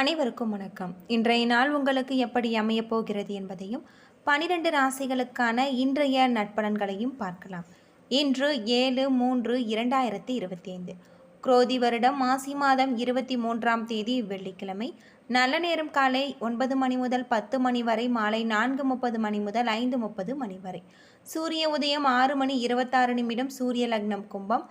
அனைவருக்கும் வணக்கம். இன்றைய நாள் உங்களுக்கு எப்படி அமையப் போகிறது என்பதையும் பனிரெண்டு ராசிகளுக்கான இன்றைய நட்பலன்களையும் பார்க்கலாம். இன்று ஏழு மூன்று இரண்டாயிரத்தி இருபத்தி ஐந்து குரோதி வருடம் மாசி மாதம் இருபத்தி மூன்றாம் தேதி வெள்ளிக்கிழமை. நல்ல நேரம் காலை ஒன்பது மணி முதல் பத்து மணி வரை மாலை நான்கு முப்பது மணி முதல் ஐந்து முப்பது மணி வரை. சூரிய உதயம் ஆறு மணி இருபத்தாறு நிமிடம் சூரிய லக்னம் கும்பம்.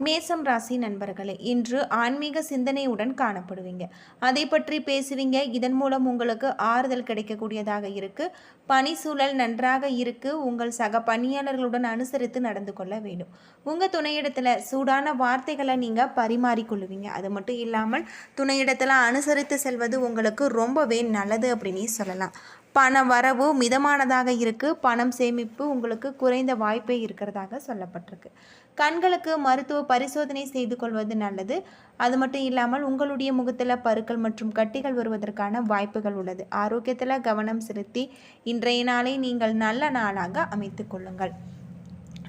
மேசம் ராசி நண்பர்களே இன்று ஆன்மீக சிந்தனையுடன் காணப்படுவீங்க. அதை பற்றி பேசுவீங்க. இதன் மூலம் உங்களுக்கு ஆறுதல் கிடைக்கக்கூடியதாக இருக்கு. பணி சூழல் நன்றாக இருக்கு. உங்கள் சக பணியாளர்களுடன் அனுசரித்து நடந்து கொள்ள வேண்டும். உங்க துணையிடத்துல சூடான வார்த்தைகளை நீங்க பரிமாறிக்கொள்ளுவீங்க. அது மட்டும் இல்லாமல் துணையிடத்துல அனுசரித்து செல்வது உங்களுக்கு ரொம்பவே நல்லது அப்படின்னு சொல்லலாம். பண வரவு மிதமானதாக இருக்குது பணம் சேமிப்பு உங்களுக்கு குறைந்த வாய்ப்பே இருக்கிறதாக சொல்லப்பட்டிருக்கு. கண்களுக்கு மருத்துவ பரிசோதனை செய்து கொள்வது நல்லது. அது மட்டும் இல்லாமல் உங்களுடைய முகத்தில் பருக்கள் மற்றும் கட்டிகள் வருவதற்கான வாய்ப்புகள் உள்ளது. ஆரோக்கியத்தில் கவனம் செலுத்தி இன்றைய நாளை நீங்கள் நல்ல நாளாக அமைத்து கொள்ளுங்கள்.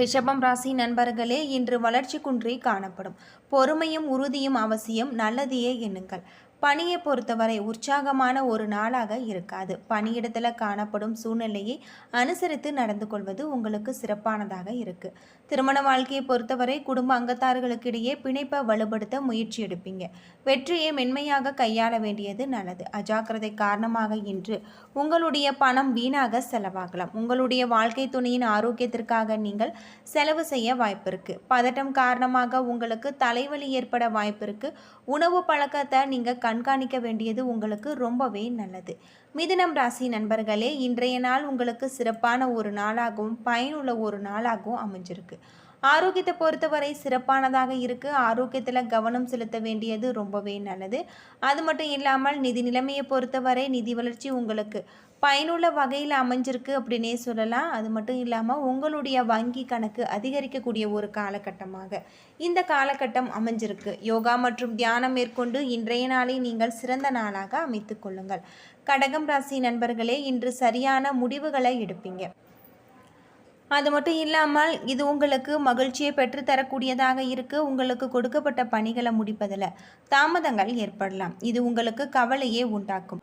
ரிஷபம் ராசி நண்பர்களே இன்று வளர்ச்சி குன்றி காணப்படும். பொறுமையும் உறுதியும் அவசியம். நல்லதையே எண்ணுங்கள். பணியை பொறுத்தவரை உற்சாகமான ஒரு நாளாக இருக்காது. பணியிடத்தில் காணப்படும் சூழ்நிலையை அனுசரித்து நடந்து கொள்வது உங்களுக்கு சிறப்பானதாக இருக்கு. திருமண வாழ்க்கையை பொறுத்தவரை குடும்ப அங்கத்தார்களுக்கிடையே பிணைப்பை வலுப்படுத்த முயற்சி எடுப்பீங்க. வெற்றியை மென்மையாக கையாள வேண்டியது நல்லது. அஜாக்கிரதை காரணமாக இன்று உங்களுடைய பணம் வீணாக செலவாகலாம். உங்களுடைய வாழ்க்கை துணையின் ஆரோக்கியத்திற்காக நீங்கள் செலவு செய்ய வாய்ப்பு இருக்கு பதட்டம் காரணமாக உங்களுக்கு தலைவலி ஏற்பட வாய்ப்பு இருக்கு உணவு பழக்கத்தை நீங்கள் கண்காணிக்க வேண்டியது உங்களுக்கு ரொம்பவே நல்லது. மிதுனம் ராசி நண்பர்களே இன்றைய நாள் உங்களுக்கு சிறப்பான ஒரு நாளாகவும் பயனுள்ள ஒரு நாளாகவும் அமைஞ்சிருக்கு. ஆரோக்கியத்தை பொறுத்தவரை சிறப்பானதாக இருக்குது ஆரோக்கியத்தில் கவனம் செலுத்த வேண்டியது ரொம்பவே நல்லது. அது மட்டும் இல்லாமல் நிதி நிலைமையை பொறுத்தவரை நிதி வளர்ச்சி உங்களுக்கு பயனுள்ள வகையில் அமைஞ்சிருக்கு அப்படின்னே சொல்லலாம். அது மட்டும் இல்லாமல் உங்களுடைய வங்கி கணக்கு அதிகரிக்கக்கூடிய ஒரு காலகட்டமாக இந்த காலகட்டம் அமைஞ்சிருக்கு. யோகா மற்றும் தியானம் மேற்கொண்டு இன்றைய நாளை நீங்கள் சிறந்த நாளாக அமைத்து கொள்ளுங்கள். கடகம் ராசி நண்பர்களே இன்று சரியான முடிவுகளை எடுப்பீங்க. அது மட்டும் இல்லாமல் இது உங்களுக்கு மகிழ்ச்சியை பெற்றுத்தரக்கூடியதாக இருக்குது உங்களுக்கு கொடுக்கப்பட்ட பணிகளை முடிப்பதில் தாமதங்கள் ஏற்படலாம். இது உங்களுக்கு கவலையே உண்டாக்கும்.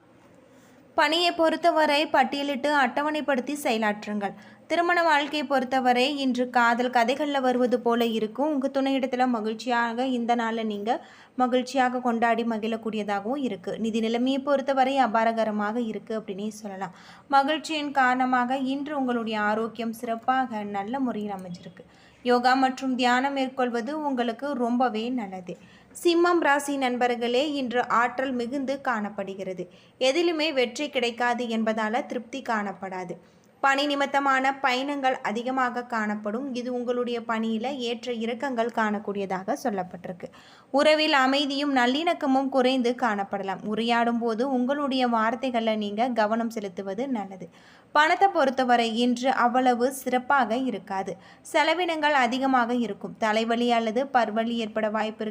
பணியை பொறுத்தவரை பட்டியலிட்டு அட்டவணைப்படுத்தி செயலாற்றுங்கள். திருமண வாழ்க்கையை பொறுத்தவரை இன்று காதல் கதைகளில் வருவது போல இருக்கும். உங்கள் துணையிடத்தில் மகிழ்ச்சியாக இந்த நாளில் நீங்கள் மகிழ்ச்சியாக கொண்டாடி மகிழக்கூடியதாகவும் இருக்குது நிதி நிலைமையை பொறுத்தவரை அபாரகரமாக இருக்குது அப்படின்னே சொல்லலாம். மகிழ்ச்சியின் காரணமாக இன்று உங்களுடைய ஆரோக்கியம் சிறப்பாக நல்ல முறையில் அமைஞ்சிருக்கு. யோகா மற்றும் தியானம் மேற்கொள்வது உங்களுக்கு ரொம்பவே நல்லது. சிம்மம் ராசி நண்பர்களே இன்று ஆற்றல் மிகுந்து காணப்படுகிறது. எதிலுமே வெற்றி கிடைக்காது என்பதால் திருப்தி காணப்படாது. பணி நிமித்தமான பயணங்கள் அதிகமாக காணப்படும். இது உங்களுடைய பணியில் ஏற்ற இறக்கங்கள் காணக்கூடியதாக சொல்லப்பட்டிருக்கு. உறவில் அமைதியும் நல்லிணக்கமும் குறைந்து காணப்படலாம். உரையாடும் போது உங்களுடைய வார்த்தைகளில் நீங்கள் கவனம் செலுத்துவது நல்லது. பணத்தை பொறுத்தவரை இன்று அவ்வளவு சிறப்பாக இருக்காது. செலவினங்கள் அதிகமாக இருக்கும். தலைவலி அல்லது பர்வலி ஏற்பட வாய்ப்பு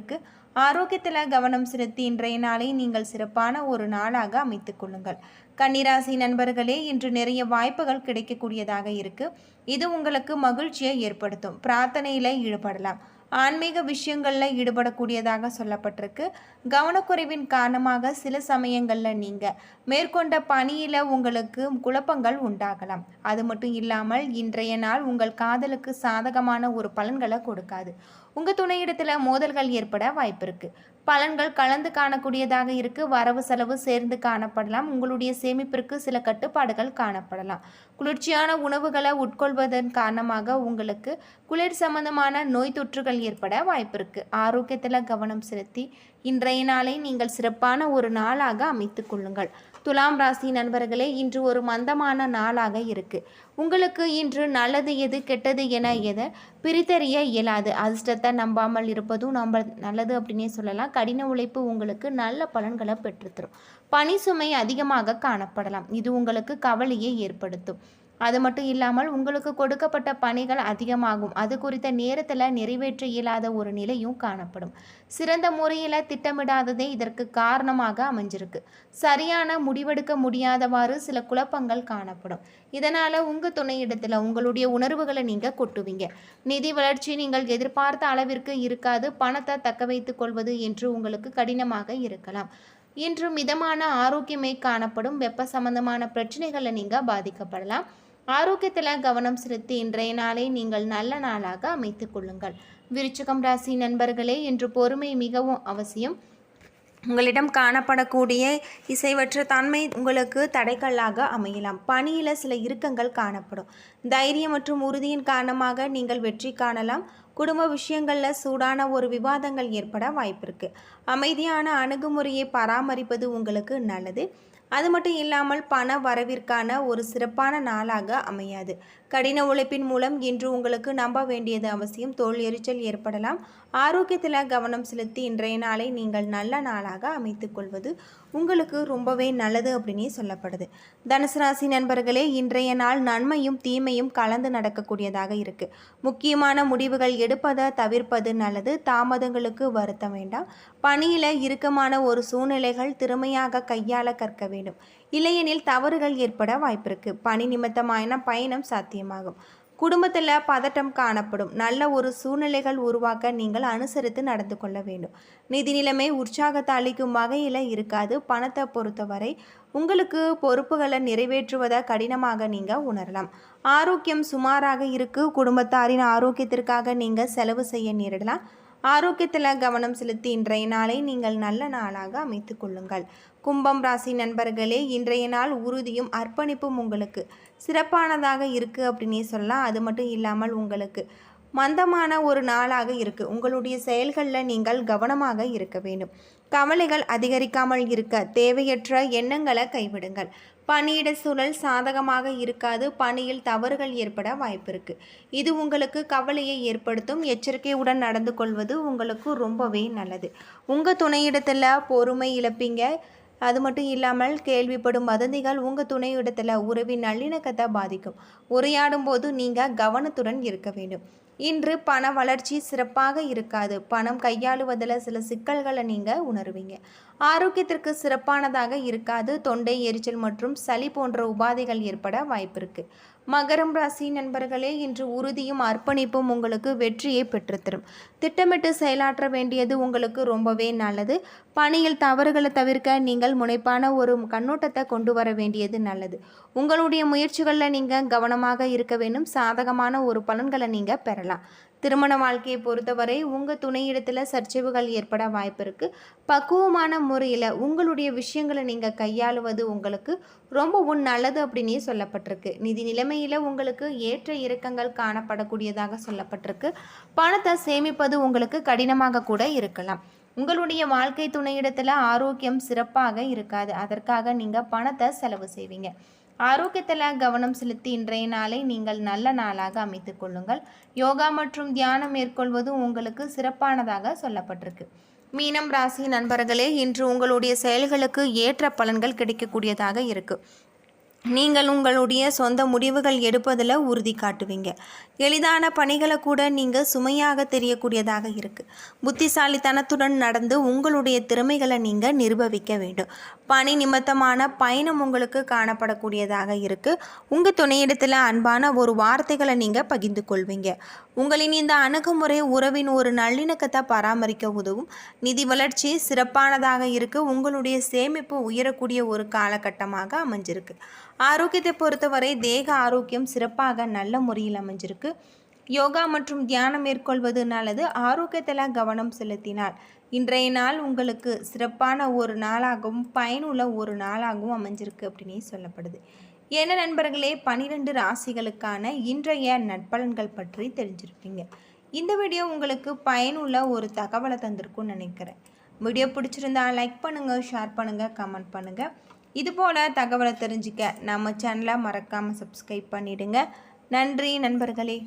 ஆரோக்கியத்தில் கவனம் செலுத்தி இன்றைய நாளை நீங்கள் சிறப்பான ஒரு நாளாக அமைத்துக் கொள்ளுங்கள். கன்னிராசி நண்பர்களே இன்று நிறைய வாய்ப்புகள் கிடைக்கக்கூடியதாக இருக்கு. இது உங்களுக்கு மகிழ்ச்சியை ஏற்படுத்தும். பிரார்த்தனையில் ஈடுபடலாம். ஆன்மீக விஷயங்களில் ஈடுபடக்கூடியதாக சொல்லப்பட்டிருக்கு. கவனக்குறைவின் காரணமாக சில சமயங்களில் நீங்கள் மேற்கொண்ட பணியில் உங்களுக்கு குழப்பங்கள் உண்டாகலாம். அது மட்டும் இல்லாமல் இன்றைய நாள் உங்கள் காதலுக்கு சாதகமான ஒரு பலன்களை கொடுக்காது. உங்கள் துணையிடத்தில் மோதல்கள் ஏற்பட வாய்ப்பு இருக்குது பலன்கள் கலந்து காணக்கூடியதாக இருக்கு. வரவு செலவு சேர்ந்து காணப்படலாம். உங்களுடைய சேமிப்பிற்கு சில கட்டுப்பாடுகள் காணப்படலாம். குளிர்ச்சியான உணவுகளை உட்கொள்வதன் காரணமாக உங்களுக்கு குளிர் சம்பந்தமான நோய் தொற்றுகள் ஏற்பட வாய்ப்பு இருக்கு. ஆரோக்கியத்தில் கவனம் செலுத்தி இன்றைய நாளை நீங்கள் சிறப்பான ஒரு நாளாக அமைத்து கொள்ளுங்கள். துலாம் ராசி நண்பர்களே இன்று ஒரு மந்தமான நாளாக இருக்கு. உங்களுக்கு இன்று நல்லது எது கெட்டது என எதை பிரித்தறிய இயலாது. அதிர்ஷ்டத்தை நம்பாமல் இருப்பதும் நம்ம நல்லது அப்படின்னே சொல்லலாம். கடின உழைப்பு உங்களுக்கு நல்ல பலன்களை பெற்றுத்தரும். பனி சுமை அதிகமாக காணப்படலாம். இது உங்களுக்கு கவலையை ஏற்படுத்தும். அது மட்டும் இல்லாமல் உங்களுக்கு கொடுக்கப்பட்ட பணிகள் அதிகமாகும். அது குறித்த நேரத்தில் நிறைவேற்ற இயலாத ஒரு நிலையும் காணப்படும். சிறந்த முறையில் திட்டமிடாததே இதற்கு காரணமாக அமைஞ்சிருக்கு. சரியான முடிவெடுக்க முடியாதவாறு சில குழப்பங்கள் காணப்படும். இதனால் உங்கள் துணையிடத்தில் உங்களுடைய உணர்வுகளை நீங்கள் கொட்டுவீங்க. நிதி வளர்ச்சி நீங்கள் எதிர்பார்த்த அளவிற்கு இருக்காது. பணத்தை தக்க வைத்துக் கொள்வது என்று உங்களுக்கு கடினமாக இருக்கலாம். இன்று மிதமான ஆரோக்கியமே காணப்படும். வெப்ப சம்பந்தமான பிரச்சனைகளை நீங்கள் பாதிக்கப்படலாம். ஆரோக்கியத்தில் கவனம் செலுத்தி இன்றைய நாளை நீங்கள் நல்ல நாளாக அமைத்துக் கொள்ளுங்கள். விருச்சிகம் ராசி நண்பர்களே இன்று பொறுமை மிகவும் அவசியம். உங்களிடம் காணப்படக்கூடிய இசைவற்ற தன்மை உங்களுக்கு தடைக்கல்லாக அமையலாம். பணியில் சில இறுக்கங்கள் காணப்படும். தைரியம் மற்றும் உறுதியின் காரணமாக நீங்கள் வெற்றி காணலாம். குடும்ப விஷயங்களில் சூடான ஒரு விவாதங்கள் ஏற்பட வாய்ப்பிருக்கு. அமைதியான அணுகுமுறையை பராமரிப்பது உங்களுக்கு நல்லது. அது மட்டும் இல்லாமல் பண வரவிற்கான ஒரு சிறப்பான நாளாக அமையாது. கடின உழைப்பின் மூலம் இன்று உங்களுக்கு நம்ப வேண்டியது அவசியம். தோல் எரிச்சல் ஏற்படலாம். ஆரோக்கியத்தில் கவனம் செலுத்தி இன்றைய நாளை நீங்கள் நல்ல நாளாக அமைத்துக் கொள்வது உங்களுக்கு ரொம்பவே நல்லது அப்படின்னே சொல்லப்படுது. தனுசு ராசி நண்பர்களே இன்றைய நாள் நன்மையும் தீமையும் கலந்து நடக்கக்கூடியதாக இருக்கு. முக்கியமான முடிவுகள் எடுப்பதை தவிர்ப்பது நல்லது. தாமதங்களுக்கு வருத்த வேண்டாம். பணியில் இறுக்கமான ஒரு சூழ்நிலைகள் திறமையாக கையாள கற்க வேண்டும். இல்லையெனில் தவறுகள் ஏற்பட வாய்ப்பிருக்கு. பணி நிமித்தமான பயணம் சாத்தியமாகும். குடும்பத்தில் பதட்டம் காணப்படும். நல்ல ஒரு சூழ்நிலைகள் உருவாக்க நீங்கள் அனுசரித்து நடந்து கொள்ள வேண்டும். நிதி நிலைமை உற்சாகத்தை அளிக்கும் வகையில் இருக்காது. பணத்தை பொறுத்தவரை உங்களுக்கு பொறுப்புகளை நிறைவேற்றுவதை கடினமாக நீங்கள் உணரலாம். ஆரோக்கியம் சுமாராக இருக்கு. குடும்பத்தாரின் ஆரோக்கியத்திற்காக நீங்கள் செலவு செய்ய நேரிடலாம். ஆரோக்கியத்தில் கவனம் செலுத்தி இன்றைய நாளை நீங்கள் நல்ல நாளாக அமைத்து கொள்ளுங்கள். கும்பம் ராசி நண்பர்களே இன்றைய நாள் உறுதியும் அர்ப்பணிப்பும் உங்களுக்கு. சிறப்பானதாக இருக்குது அப்படின்னே சொல்லலாம். அது மட்டும் இல்லாமல் உங்களுக்கு மந்தமான ஒரு நாளாக இருக்குது உங்களுடைய செயல்களில் நீங்கள் கவனமாக இருக்க வேண்டும். கவலைகள் அதிகரிக்காமல் இருக்க தேவையற்ற எண்ணங்களை கைவிடுங்கள். பணியிட சூழல் சாதகமாக இருக்காது. பணியில் தவறுகள் ஏற்பட வாய்ப்பிருக்கு இது உங்களுக்கு கவலையை ஏற்படுத்தும். எச்சரிக்கையுடன் நடந்து கொள்வது உங்களுக்கு ரொம்பவே நல்லது. உங்கள் துணையிடத்தில் பொறுமை இழப்பீங்க. அது மட்டும் இல்லாமல் கேள்விப்படும் வதந்திகள் உங்கள் துணையிடத்தில் உறவின் நல்லிணக்கத்தை பாதிக்கும். உரையாடும் போது நீங்கள் கவனத்துடன் இருக்க வேண்டும். இன்று பண வளர்ச்சி சிறப்பாக இருக்காது. பணம் கையாளுவதில் சில சிக்கல்களை நீங்கள் உணர்வீங்க. ஆரோக்கியத்திற்கு சிறப்பானதாக இருக்காது. தொண்டை எரிச்சல் மற்றும் சளி போன்ற உபாதைகள் ஏற்பட வாய்ப்பிருக்கு. மகரம் ராசி நண்பர்களே இன்று உறுதியும் அர்ப்பணிப்பும் உங்களுக்கு வெற்றியை பெற்றுத்தரும். திட்டமிட்டு செயலாற்ற வேண்டியது உங்களுக்கு ரொம்பவே நல்லது. பணியில் தவறுகளை தவிர்க்க நீங்கள் முனைப்பான ஒரு கண்ணோட்டத்தை கொண்டு வர வேண்டியது நல்லது. உங்களுடைய முயற்சிகளில் நீங்கள் கவனமாக இருக்க வேண்டும். சாதகமான ஒரு பலன்களை நீங்கள் பெறலாம். திருமண வாழ்க்கையை பொறுத்தவரை உங்கள் துணையிடத்தில் சர்ச்சைவுகள் ஏற்பட வாய்ப்பு இருக்குது பக்குவமான முறையில் உங்களுடைய விஷயங்களை நீங்கள் கையாளுவது உங்களுக்கு ரொம்பவும் நல்லது அப்படின்னே சொல்லப்பட்டிருக்கு. நிதி நிலைமையில் உங்களுக்கு ஏற்ற இறக்கங்கள் காணப்படக்கூடியதாக சொல்லப்பட்டிருக்கு. பணத்தை சேமிப்பது உங்களுக்கு கடினமாக கூட இருக்கலாம். உங்களுடைய வாழ்க்கை துணையிடத்தில் ஆரோக்கியம் சிறப்பாக இருக்காது. அதற்காக நீங்கள் பணத்தை செலவு செய்வீங்க. ஆரோக்கியத்தில் கவனம் செலுத்தி இன்றைய நாளை நீங்கள் நல்ல நாளாக அமைத்துக் கொள்ளுங்கள். யோகா மற்றும் தியானம் மேற்கொள்வது உங்களுக்கு சிறப்பானதாக சொல்லப்பட்டிருக்கு. மீனம் ராசி நண்பர்களே இன்று உங்களுடைய செயல்களுக்கு ஏற்ற பலன்கள் கிடைக்கக்கூடியதாக இருக்குது நீங்கள் உங்களுடைய சொந்த முடிவுகள் எடுப்பதில் உறுதி காட்டுவீங்க. எளிதான பணிகளை கூட நீங்கள் சுமையாக தெரியக்கூடியதாக இருக்குது புத்திசாலித்தனத்துடன் நடந்து உங்களுடைய திறமைகளை நீங்கள் நிரூபிக்க வேண்டும். பணி நிமித்தமான பயணம் உங்களுக்கு காணப்படக்கூடியதாக இருக்குது உங்கள் துணையிடத்தில் அன்பான ஒரு வார்த்தைகளை நீங்கள் பகிர்ந்து கொள்வீங்க. உங்களின் இந்த அணுகுமுறை உறவின் ஒரு நல்லிணக்கத்தை பராமரிக்க உதவும். நிதி வளர்ச்சி சிறப்பானதாக இருக்குது உங்களுடைய சேமிப்பு உயரக்கூடிய ஒரு காலகட்டமாக அமைஞ்சிருக்கு. ஆரோக்கியத்தை பொறுத்தவரை தேக ஆரோக்கியம் சிறப்பாக நல்ல முறையில் அமைஞ்சிருக்கு. யோகா மற்றும் தியானம் மேற்கொள்வது நல்லது. ஆரோக்கியத்தில் கவனம் செலுத்தினால் இன்றைய நாள் உங்களுக்கு சிறப்பான ஒரு நாளாகவும் பயனுள்ள ஒரு நாளாகவும் அமைஞ்சிருக்கு அப்படின்னே சொல்லப்படுது. என்ன நண்பர்களே பனிரெண்டு ராசிகளுக்கான இன்றைய நட்பலன்கள் பற்றி தெரிஞ்சிருப்பீங்க. இந்த வீடியோ உங்களுக்கு பயனுள்ள ஒரு தகவலை தந்திருக்கும்னு நினைக்கிறேன். வீடியோ பிடிச்சிருந்தா லைக் பண்ணுங்கள் ஷேர் பண்ணுங்கள் கமெண்ட் பண்ணுங்கள் இதுபோல் தகவலை தெரிஞ்சுக்க நம்ம சேனலை மறக்காமல் சப்ஸ்கிரைப் பண்ணிவிடுங்க நன்றி நண்பர்களே.